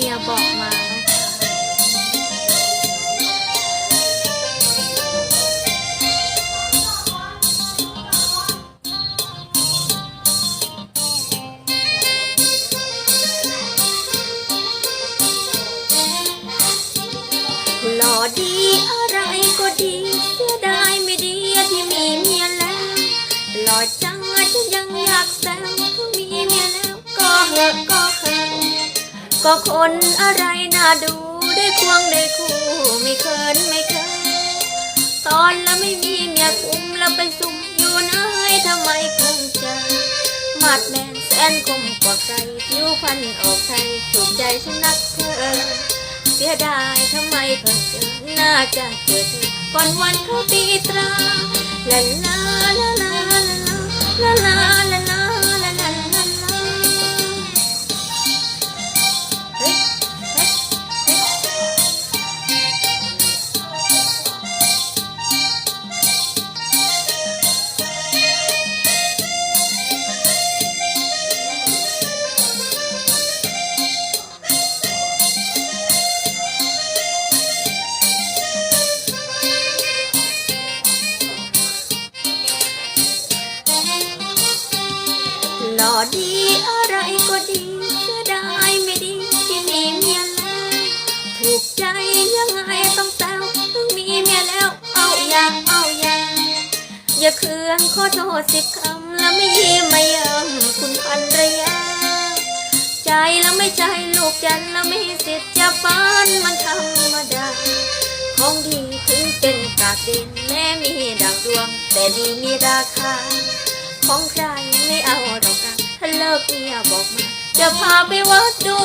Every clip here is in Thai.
มียบอกมานะคะหล่อดีอะไรก็ดีเสียดายไม่ดีที่มีเมียแล้วหล่อจังฉันยังอยากแซวถ้ามีเมียแล้วก็เหอะก็เหอะ ก็คนอะไรน่าดูได้ควงได้คู่ไม่เคินไม่เคินตอนแล้วไม่มีเมียคุมแล้วไปซุ่มอยู่ไหนทำไมคงเจอมาดแมนแสนคมกว่าใครผิวพรรณออกใครถูกใจฉันนักเธอเสียดายทำไมเพิ่งเจอน่าจะเจอเธอก่อนวันเขาตีตราลาลาลา ล่อดีอะไรก็ดีเสียดายไม่ดีที่มีเมียแล้วถูกใจยังไงต้องแซวต้องมีเมียแล้วเอาอย่างเอาอย่างอย่าเคืองขอโทษสิบคำแล้วไม่ยิ้มไม่ยำคุณพันรยาใจแล้วไม่ใจลูกจันแล้วไม่สิทธิ์จะฝันมันธรรมดาของดีถึงเป็นกากดินแม้มีดังดวง แต่ดีมีราคา ของใครไม่เอาดอกกันถ้าเลิกเมียบอกมา จะพาไปวัดดู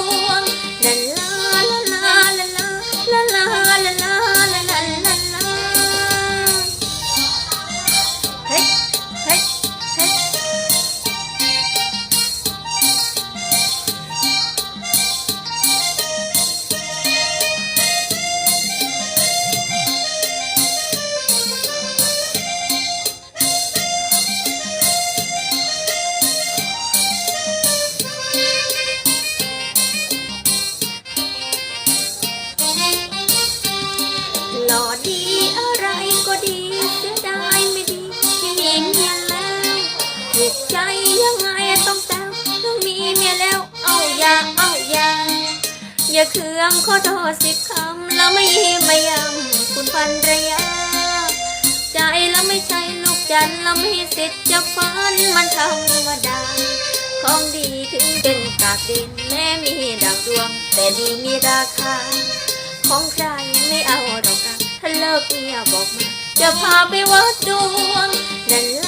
อย่าเคืองขอโทษสิคำแล้วไม่ยิ้มไม่ยำคุณพันรยา ใจแล้วไม่ใช่ลูกจันทร์แล้วไม่สิทธิ์จะฝันมันธรรมดา ของดีถึงเป็นกากดินแม้มีดังดวง แต่ดีมีราคา ของใครไม่เอาดอกกันถ้าเลิกเมียบอกมาจะพาไปวัดดวงนั้น